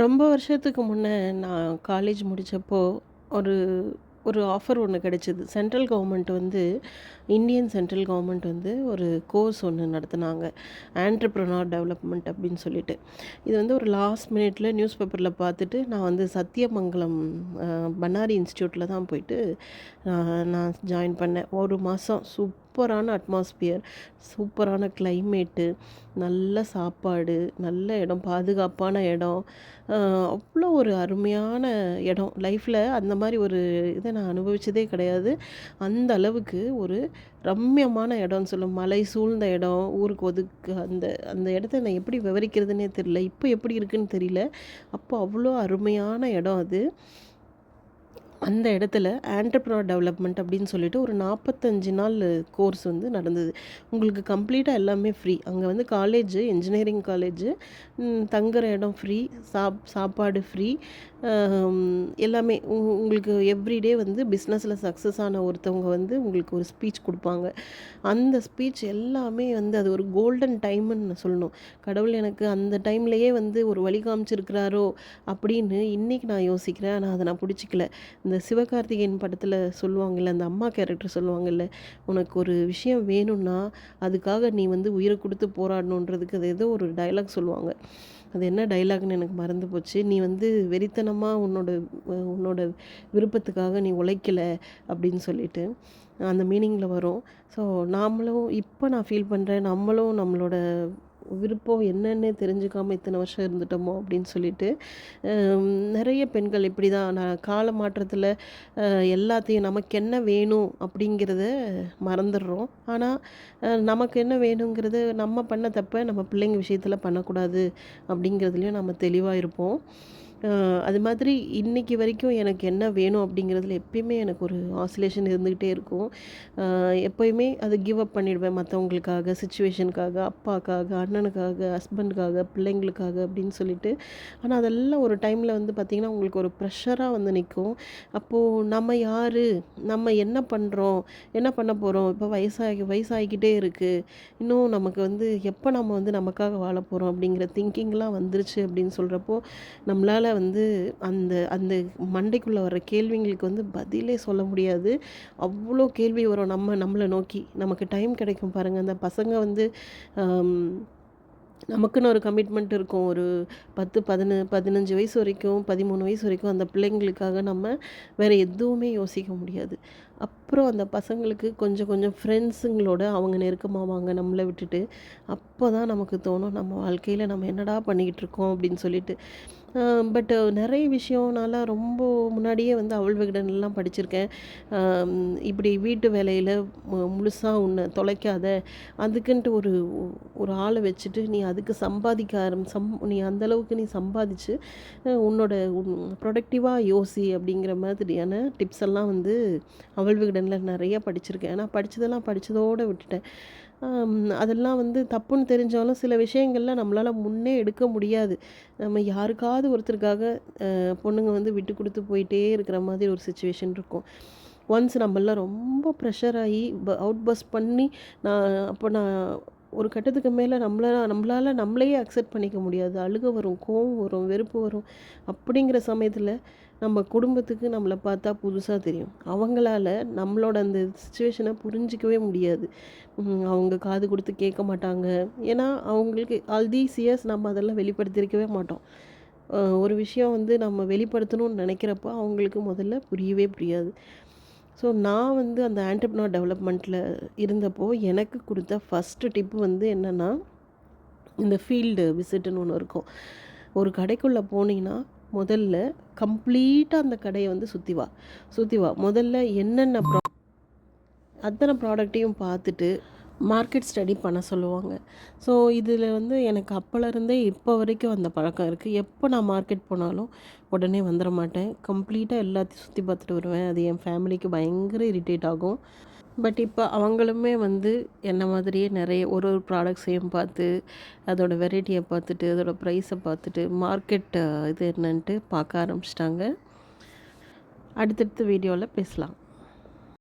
ரொம்ப வருஷத்துக்கு முன்னே நான் காலேஜ் முடித்தப்போ ஒரு ஒரு ஆஃபர் ஒன்று கிடைச்சிது சென்ட்ரல் கவர்மெண்ட் வந்து இந்தியன் சென்ட்ரல் கவர்மெண்ட் வந்து ஒரு கோர்ஸ் ஒன்று நடத்துனாங்க. ஆன்ட்ரப்ரனர் டெவலப்மெண்ட் அப்படின்னு சொல்லிட்டு. இது வந்து ஒரு லாஸ்ட் மினிட்ல நியூஸ் பேப்பரில் பார்த்துட்டு, நான் வந்து சத்தியமங்கலம் பன்னாரி பண்ணாரி தான் போயிட்டு நான் ஜாயின் பண்ணேன். ஒரு மாதம் சூப் சூப்பரான அட்மாஸ்பியர், சூப்பரான கிளைமேட்டு, நல்ல சாப்பாடு, நல்ல இடம், பாதுகாப்பான இடம். அவ்வளோ ஒரு அருமையான இடம். லைஃப்பில் அந்த மாதிரி ஒரு இதை நான் அனுபவித்ததே கிடையாது. அந்த அளவுக்கு ஒரு ரம்மியமான இடம்னு சொல்லும் மலை சூழ்ந்த இடம், ஊருக்கு ஒதுக்கு அந்த அந்த இடத்த நான் எப்படி விவரிக்கிறதுனே தெரியல. இப்போ எப்படி இருக்குன்னு தெரியல. அப்போ அவ்வளோ அருமையான இடம் அது. அந்த இடத்துல ஆண்டர்ப்ரனர் டெவலப்மெண்ட் அப்படின்னு சொல்லிட்டு ஒரு 45 நாள் கோர்ஸ் வந்து நடந்தது. உங்களுக்கு கம்ப்ளீட்டாக எல்லாமே ஃப்ரீ. அங்கே வந்து காலேஜ் இன்ஜினியரிங் காலேஜ். தங்குற இடம் ஃப்ரீ. சாப் சாப்பாடு ஃப்ரீ. எல்லாமே உ உங்களுக்கு எவ்ரிடே வந்து பிஸ்னஸில் சக்ஸஸ் ஆன ஒருத்தவங்க வந்து உங்களுக்கு ஒரு ஸ்பீச் கொடுப்பாங்க அந்த ஸ்பீச் எல்லாமே வந்து அது ஒரு கோல்டன் டைம்னு சொல்லணும். கடவுள் எனக்கு அந்த டைம்லேயே வந்து ஒரு வழி காமிச்சிருக்கிறாரோ! அப்படின்னு இன்னைக்கு நான் யோசிக்கிறேன். ஆனால் அதை நான் பிடிச்சிக்கல இந்த சிவகார்த்திகேயன் படத்தில் சொல்லுவாங்கல்ல, அந்த அம்மா கேரக்டர் சொல்லுவாங்கல்ல, "உனக்கு ஒரு விஷயம் வேணும்னா, அதுக்காக நீ வந்து உயிரை கொடுத்து போராடணுன்றதுக்கு" அது ஏதோ ஒரு டயலாக் சொல்லுவாங்க. அது என்ன டைலாக்னு எனக்கு மறந்து போச்சு. "நீ வந்து வெறித்தனமாக உன்னோட உன்னோட விருப்பத்துக்காக நீ உழைக்கல" அப்படின்னு சொல்லிட்டு. அந்த மீனிங்கில் வரும். ஸோ நாமளும் இப்போ நான் ஃபீல் பண்ணுறேன் நம்மளும் நம்மளோட விருப்பம் என்னென்னு தெரிஞ்சுக்காமல் இத்தனை வருஷம் இருந்துட்டோமோ! அப்படின்னு சொல்லிட்டு. நிறைய பெண்கள் பெண்கள் இப்படிதான் நான் கால மாற்றத்தில் எல்லாத்தையும் நமக்கு என்ன வேணும் அப்படிங்கிறத மறந்துடுறோம் ஆனால் நமக்கு என்ன வேணுங்கிறது நம்ம பண்ண தப்ப நம்ம பிள்ளைங்க விஷயத்தில் பண்ணக்கூடாது அப்படிங்கிறதுலையும் நம்ம தெளிவாக இருப்போம். அது மாதிரி இன்னைக்கு வரைக்கும் எனக்கு என்ன வேணும் அப்படிங்கிறதுல எப்பயுமே எனக்கு ஒரு ஆசிலேஷன் இருந்துக்கிட்டே இருக்கும். எப்போயுமே அதை கிவ் அப் பண்ணிடுவேன் மற்றவங்களுக்காக சுச்சுவேஷனுக்காக அப்பாக்காக, அண்ணனுக்காக, ஹஸ்பண்டுக்காக, பிள்ளைங்களுக்காக அப்படின்னு சொல்லிட்டு. ஆனால் அதெல்லாம் ஒரு டைமில் வந்து பார்த்திங்கன்னா உங்களுக்கு ஒரு ப்ரெஷராக வந்து நிற்கும் அப்போது நம்ம யார்? நம்ம என்ன பண்ணுறோம் என்ன பண்ண போகிறோம் இப்போ வயசாகி வயசாகிக்கிட்டே இருக்குது இன்னும் நமக்கு வந்து எப்போ நம்ம வந்து நமக்காக வாழ போகிறோம் அப்படிங்கிற திங்கிங்லாம் வந்துருச்சு அப்படின்னு சொல்கிறப்போ நம்மளால் வந்து அந்த அந்த மண்டைக்குள்ளே வர்ற கேள்விங்களுக்கு வந்து பதிலே சொல்ல முடியாது. அவ்வளோ கேள்வி வரும் நம்ம நம்மளை நோக்கி. நமக்கு டைம் கிடைக்கும் பாருங்கள் அந்த பசங்க வந்து நமக்குன்னு ஒரு கமிட்மெண்ட் இருக்கும். ஒரு 10, பதின 15 வயசு வரைக்கும், 13 வயசு வரைக்கும் அந்த பிள்ளைங்களுக்காக நம்ம வேறு எதுவுமே யோசிக்க முடியாது. அப்புறம் அந்த பசங்களுக்கு கொஞ்சம் கொஞ்சம் ஃப்ரெண்ட்ஸுங்களோட அவங்க நெருக்கமாவாங்க நம்மளை விட்டுட்டு. அப்போ தான் நமக்கு தோணும், நம்ம வாழ்க்கையில் நம்ம என்னடா பண்ணிக்கிட்டு இருக்கோம்? அப்படின்னு சொல்லிட்டு. பட் நிறைய விஷயம் நான்லாம் ரொம்ப முன்னாடியே வந்து அவள் விகடன்லாம் படிச்சிருக்கேன். இப்படி வீட்டு வேலையில் மு உன்னை தொலைக்காத. அதுக்குன்ட்டு ஒரு ஒரு ஆளை வச்சுட்டு நீ அதுக்கு சம்பாதிக்க ஆரம் சம் நீ அந்த அளவுக்கு நீ சம்பாதிச்சு உன்னோட உன் ப்ரொடக்டிவாக யோசி அப்படிங்கிற மாதிரியான டிப்ஸ் எல்லாம் வந்து அவள் விகடனில் நிறைய படிச்சிருக்கேன். ஆனால் படித்ததெல்லாம் படித்ததோடு விட்டுட்டேன். அதெல்லாம் வந்து தப்புன்னு தெரிஞ்சாலும் சில விஷயங்கள்ல நம்மளால முன்னே எடுக்க முடியாது. நம்ம யாருக்காவது ஒருத்தருக்காக பொண்ணுங்க வந்து விட்டு கொடுத்து போயிட்டே இருக்கிற மாதிரி ஒரு சுச்சுவேஷன் இருக்கும். ஒன்ஸ் நம்மலாம் ரொம்ப ப்ரெஷர் ஆகி ப அவுட் பர்ஸ்ட் பண்ணி நான் அப்போ நான் ஒரு கட்டத்துக்கு மேலே நம்மளால் நம்மளால் நம்மளையே அக்செப்ட் பண்ணிக்க முடியாது. அழுக வரும், கோவம் வரும், வெறுப்பு வரும். அப்படிங்கிற சமயத்தில் நம்ம குடும்பத்துக்கு நம்மள பார்த்தா புதுசாக தெரியும். அவங்களால நம்மளோட அந்த சுச்சுவேஷனை புரிஞ்சுக்கவே முடியாது. அவங்க காது கொடுத்து கேட்க மாட்டாங்க. ஏன்னா அவங்களுக்கு ஆல் தீஸ் இயர்ஸ் நம்ம அதெல்லாம் வெளிப்படுத்தியிருக்கவே மாட்டோம். ஒரு விஷயம் வந்து நம்ம வெளிப்படுத்தணும்னு நினைக்கிறப்போ அவங்களுக்கு முதல்ல புரியவே புரியாது. ஸோ நான் வந்து அந்த ஆன்ட்ரப்ரனர் டெவலப்மெண்ட்டில் இருந்தப்போ, எனக்கு கொடுத்த ஃபர்ஸ்ட்டு டிப் வந்து என்னென்னா இந்த ஃபீல்டு விசிட்டுன்னு ஒன்று இருக்கும். ஒரு கடைக்குள்ளே போனீங்கன்னா, முதல்ல கம்ப்ளீட்டாக அந்த கடையை வந்து சுற்றி வா. சுற்றி வா. முதல்ல என்னென்ன ப்ரா அத்தனை ப்ராடக்ட்டையும் பார்த்துட்டு, மார்க்கெட் ஸ்டடி பண்ண சொல்லுவாங்க. ஸோ இதில் வந்து எனக்கு அப்போலேருந்தே இப்போ வரைக்கும் அந்த பழக்கம் இருக்குது எப்போ நான் மார்க்கெட் போனாலும் உடனே வந்துட மாட்டேன். கம்ப்ளீட்டாக எல்லாத்தையும் சுற்றி பார்த்துட்டு வருவேன். அது என் ஃபேமிலிக்கு பயங்கர இரிட்டேட் ஆகும். பட் இப்போ அவங்களுமே வந்து என்ன மாதிரியே நிறைய ஒரு ஒரு ப்ராடக்ட்ஸையும் பார்த்து, அதோட வெரைட்டியை பார்த்துட்டு, அதோட ப்ரைஸை பார்த்துட்டு, மார்க்கெட் இது என்னன்ட்டு பார்க்க ஆரம்பிச்சுட்டாங்க. அடுத்தடுத்த வீடியோவில் பேசலாம்.